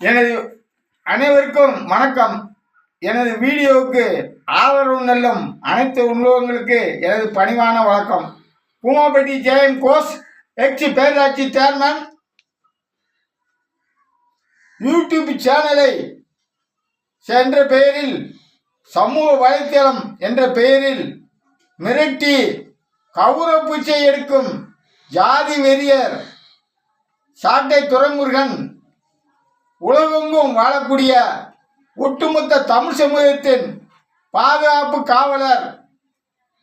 எனது அனைவருக்கும் வணக்கம். எனது வீடியோவுக்கு ஆதரவு நல்லும் அனைத்து உள்ளவங்களுக்கு எனது பணிவான வணக்கம். பூமாபட்டி ஜெயம் கோஸ் எக்ஸ் பேராட்சி சேர்மன். யூடியூப் சேனலை சென்ற பெயரில் சமூக வலைத்தளம் என்ற பெயரில் மிரட்டி கௌரவ எடுக்கும் ஜாதி வெறியர் சாட்டை துறைமுருகன் உலகெங்கும் வாழக்கூடிய ஒட்டுமொத்த தமிழ் சமூகத்தின் பாதுகாப்பு காவலர்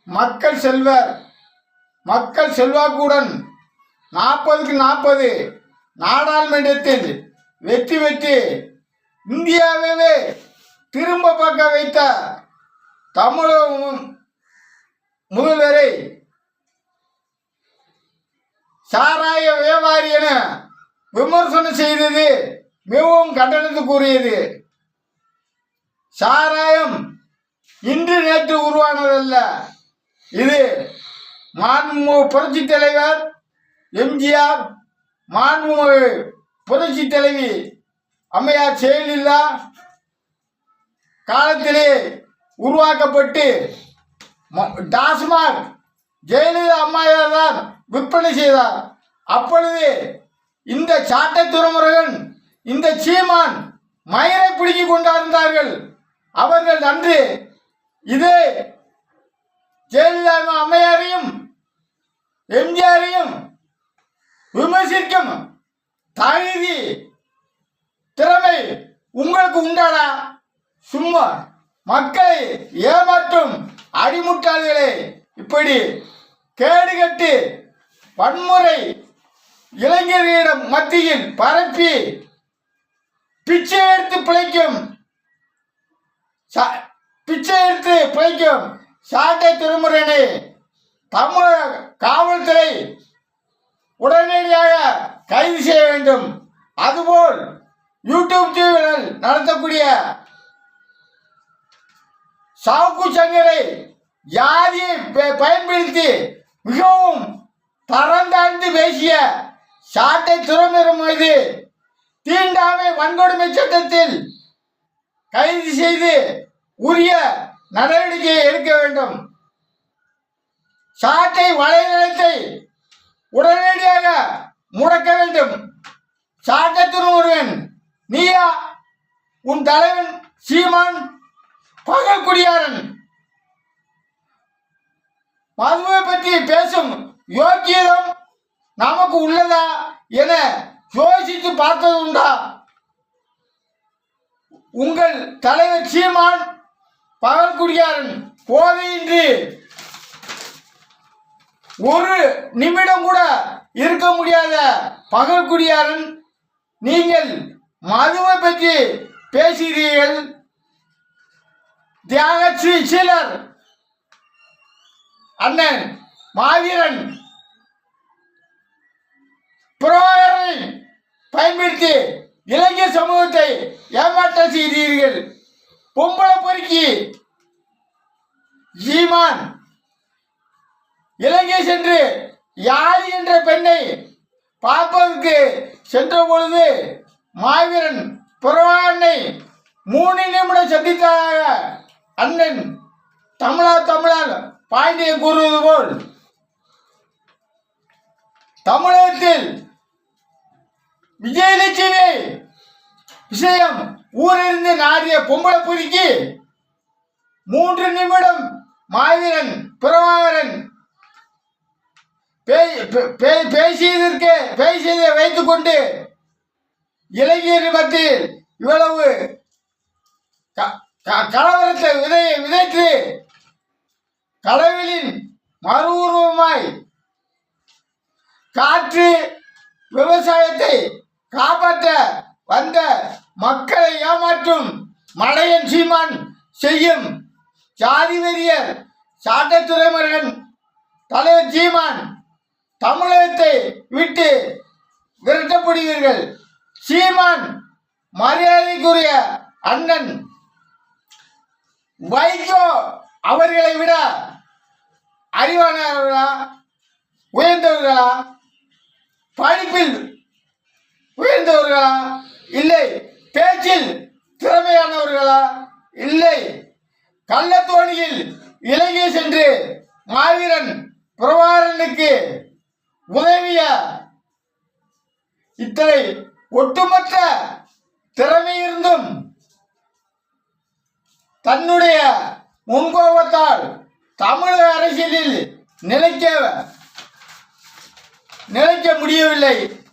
மக்கள் செல்வர் மக்கள் செல்வாக்குடன் நாற்பதுக்கு நாற்பது நாடாளுமன்றத்தில் வெற்றி பெற்று இந்தியாவே திரும்ப பார்க்க வைத்த தமிழக முதல்வரை சாராய வியாபாரி என விமர்சனம் செய்தது மிகவும் கண்டனத்துக்குரியது. சாராயம் இன்று நேற்று உருவானதல்ல. இது மாண்பு புரட்சி தலைவர் எம்ஜிஆர் மாண்பு புரட்சி தலைவி அம்மையார் செயலில்லா காலத்திலே உருவாக்கப்பட்டு ம- டாஸ்மாக் ஜெயலலிதா அம்மையார் தான் விற்பனை செய்தார். அப்பொழுது இந்த சாட்டை துறமுருகன் இந்த சீமான் மயிரை பிடுங்கி கொண்டார்ந்தார்கள். அவர்கள் அன்று இது ஜெயலலிதா அம்மையாரையும் எம்ஜிஆரையும் விமர்சிக்கும் தகுதி திறமை உங்களுக்கு உண்டாடா? சும்மா மக்களை ஏமாற்றும் அடிமுட்டாள்களே. இப்படி கேடுகட்டு வன்முறை இளைஞர்களிடம் மத்தியில் பரப்பி பிச்சை எடுத்து பிழைக்கும். சா- பிச்சை எடுத்து பிழைக்கும். சாட்டை திருமுறையினை தமிழக காவல்துறை உடனடியாக கைது செய்ய வேண்டும். அதுபோல் யூடியூப் டிவியில் நடத்தக்கூடிய சாவுக்கு சங்கரை ஜாதியை ப- பயன்படுத்தி மிகவும் தரம் தாழ்ந்து பேசிய சாட்டை துறமுறை மீது தீண்டாமை வன்கொடுமை சட்டத்தில் கைது செய்து உரிய நடவடிக்கையை எடுக்க வேண்டும். சாட்டை வலைதளத்தை உடனடியாக முடக்க வேண்டும். சாட்டத்தின் ஒருவன் நீயா உன் தலைவன் சீமான் பகல்குடியாரன். மதுவை பற்றி பேசும் யோக்கியதம் நமக்கு உள்ளதா? என யோசித்து பார்த்தது உண்டா? உங்கள் தலைவர் சீமான் பகல்குடியாரன் போதையின்றி ஒரு நிமிடம் கூட இருக்க முடியாத பகல்குடியாரன் நீங்கள் மதுவை பற்றி பேசுகிறீர்கள். தியாகஸ்ரீ சீலர் அண்ணன் மாவீரன் புரோ வைத்து இளைஞர் சமூகத்தை ஏமாற்ற செய்தீர்கள். பொம்பளை பொறுக்கி ஜீமான் இலங்கை சென்று யாழி என்ற பெண்ணை பார்ப்பதற்கு சென்ற பொழுது மாவீரன் புறவானை மூணு நிமிடம் சந்தித்ததாக அண்ணன் தமிழா தமிழால் பாண்டிய கூறுவது போல் தமிழகத்தில் விஜயலட்சுமி! விஷயம் ஊரிலிருந்து நாடிய பொம்பளை புதுக்கி மூன்று நிமிடம் மாவீரன் பிரபாகரன் பே- பே- பேசியதற்கு பேசியதை வைத்துக்கொண்டு இளைஞர் மத்தியில் இவ்வளவு க- க- கலவரத்தை விதை விதைத்து கடவுளின் மறு காற்று விவசாயத்தை காப்பாற்ற வந்த மக்களை ஏமாற்றும் மலையன் சீமான் செய்யும் ஜாதி வெறியர் சாட்டத்துறைமுருகன் தலைவர் சீமான் தமிழகத்தை விட்டு விரட்டப்படுவீர்கள். சீமான் மரியாதைக்குரிய அண்ணன் வைகோ அவர்களை விட அறிவானவர்களா உயர்ந்தவர்களா படிப்பில் உயர்ந்தவர்களா இல்லை. பேச்சில் திறமையானவர்களா? இல்லை. கள்ளத்தோணியில் இலங்கை சென்று மாவீரன் பிரபாரனுக்கு உதவிய இத்தனை ஒட்டுமொத்த திறமை இருந்தும் தன்னுடைய முன்கோபத்தால் தமிழக அரசியலில் நிலைக்க நிலைக்க முடியவில்லை.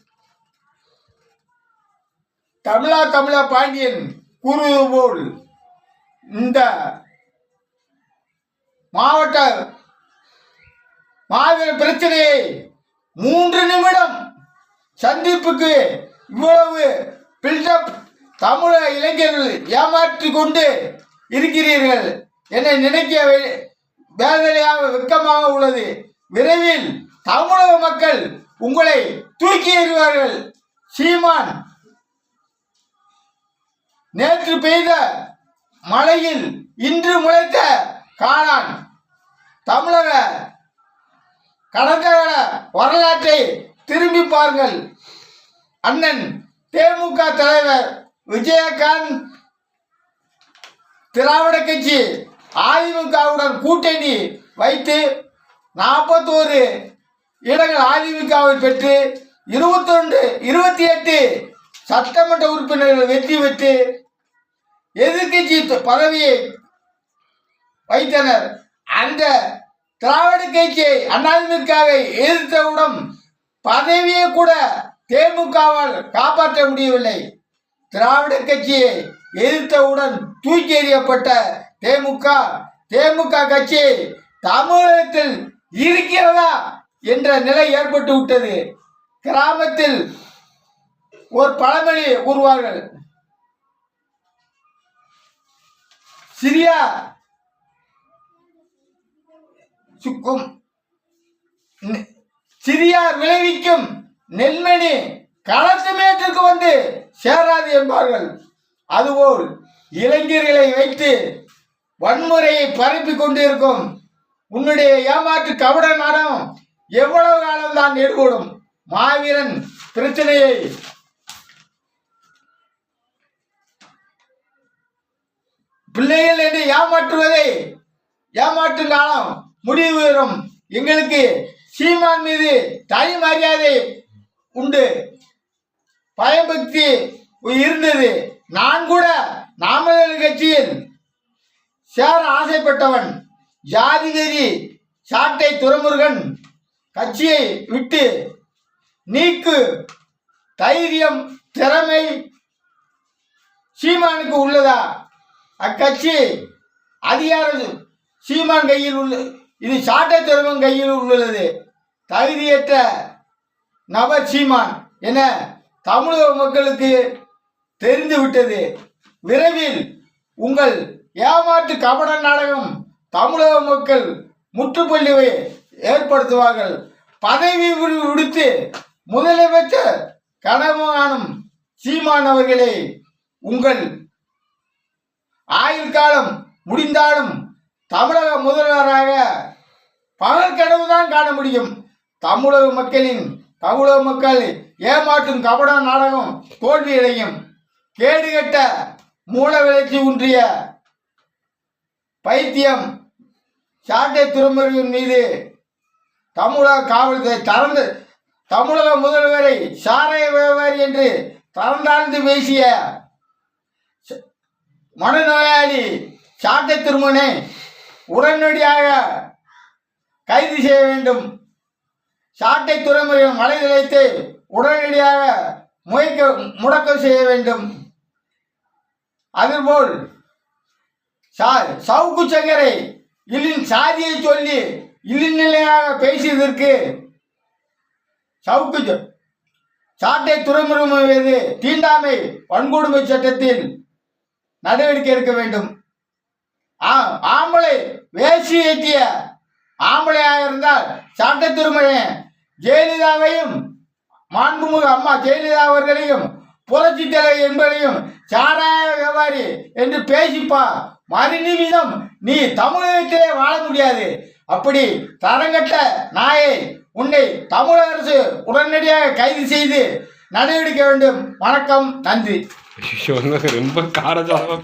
தமிழா தமிழா பாண்டியன் கூறுவது போல் இந்த மாவட்ட மாவீர பிரச்சனையை மூன்று நிமிடம் சந்திப்புக்கு இவ்வளவு பில்டப் தமிழக இளைஞர்கள் ஏமாற்றி கொண்டு இருக்கிறீர்கள் என்னை நினைக்க வேதனையாக வெட்கமாக உள்ளது. விரைவில் தமிழக மக்கள் உங்களை தூக்கி எறிவார்கள். சீமான் நேற்று பெய்த மழையில் இன்று முளைத்த காளான். தமிழக கடந்த கால வரலாற்றை திரும்பி பாருங்கள். அண்ணன் தேமுக தலைவர் விஜயகாந்த் திராவிட கட்சி அதிமுகவுடன் கூட்டணி வைத்து நாற்பத்தோரு இடங்கள் அதிமுகவை பெற்று இருபத்தொன்று இருபத்தி எட்டு சட்டமன்ற உறுப்பினர்கள் வெற்றி பெற்று எதிர்க்கட்சி பதவியை வைத்தனர். அந்த திராவிட கட்சியை அதிமுகவை எதிர்த்தவுடன் பதவியை கூட தேமுகவால் காப்பாற்ற முடியவில்லை. திராவிட கட்சியை எதிர்த்தவுடன் தூக்கி எறியப்பட்ட தேமுக தேமுக கட்சி தமிழகத்தில் இருக்கிறதா என்ற நிலை ஏற்பட்டு விட்டது கிராமத்தில் ஒரு பழமொழி கூறுவார்கள் சிரியா. சுக்கும். சிறியார் விளைவிக்கும். நெல்மணி களத்து மேட்டுக்கு வந்து சேராது என்பார்கள். அதுபோல் இளைஞர்களை வைத்து வன்முறையை பரப்பிக் கொண்டிருக்கும் உன்னுடைய ஏமாற்று கபட நாடம் எவ்வளவு காலம்தான் ஈடுபடும் மாவீரன் பிரச்சனையை பிள்ளைகள் என்று ஏமாற்றுவதை ஏமாற்றும் காலம் முடிவு வரும். எங்களுக்கு சீமான் மீது தனி மரியாதை உண்டு. பயபக்தி இருந்தது நான் கூட நாமதல் கட்சியில் சேர ஆசைப்பட்டவன். ஜாதிவெறி சாட்டை துறமுருகன் கட்சியை விட்டு நீக்கு தைரியம் திறமை சீமானுக்கு உள்ளதா? அக்கட்சி அதிகாரம் சீமான் கையில் உள்ள இது சாட்டை துறைமுகன் கையில் உள்ளது. தகுதியற்ற நபர் சீமான் என தமிழக மக்களுக்கு தெரிந்து விட்டது. விரைவில் உங்கள் ஏமாற்று கபட நாடகம் தமிழக மக்கள் முற்றுப்புள்ளிவை ஏற்படுத்துவார்கள். பதவி விடுத்து முதலமைச்சர் கனவு காணும் சீமான் அவர்களே உங்கள் ஆயுள் காலம் முடிந்தாலும் தமிழக முதல்வராக பகல் கனவுதான் காண முடியும். தமிழக மக்களின் தமிழக மக்கள் ஏமாற்றும் கபட நாடகம் தோல்வியடையும் கேடுகட்ட மூல விளைச்சி ஒன்றிய பைத்தியம் சாட்டை துறமுறையின் மீது தமிழக காவல்துறை தரந்து தமிழக முதல்வரை சாராய வியாபாரி என்று தரந்தாழ்ந்து பேசிய மனநோயாளி சாட்டை திருமணை உடனடியாக கைது செய்ய வேண்டும். சாட்டை துறைமுறையின் மலை நிலையத்தை உடனடியாக முயக்க முடக்கம் செய்ய வேண்டும். அதுபோல் சா- சவுக்கு சங்கரை இல்லின் சாதியை சொல்லி இல்லிநிலையாக பேசியதற்கு சவுக்கு சாட்டை துறைமுகம் மீது தீண்டாமை வன்கொடுமை சட்டத்தில் நடவடிக்கை எடுக்க வேண்டும். ஆம்பளை வேசி ஏற்றிய ஆம்பளையாக இருந்தால் சட்ட திருமணம் ஜெயலலிதாவையும் மாண்புமிகு அம்மா ஜெயலலிதா அவர்களையும் புரட்சி தலைவர் என்பதையும் சாராய வியாபாரி என்று பேசிப்பா. மறுநிமிஷம் நீ தமிழகத்திலே வாழ முடியாது. அப்படி தரங்கட்ட நாயை உன்னை தமிழக அரசு உடனடியாக கைது செய்து நடவடிக்கை வேண்டும். வணக்கம் நன்றி. ஐயோ, ரொம்ப காரச்சாரமா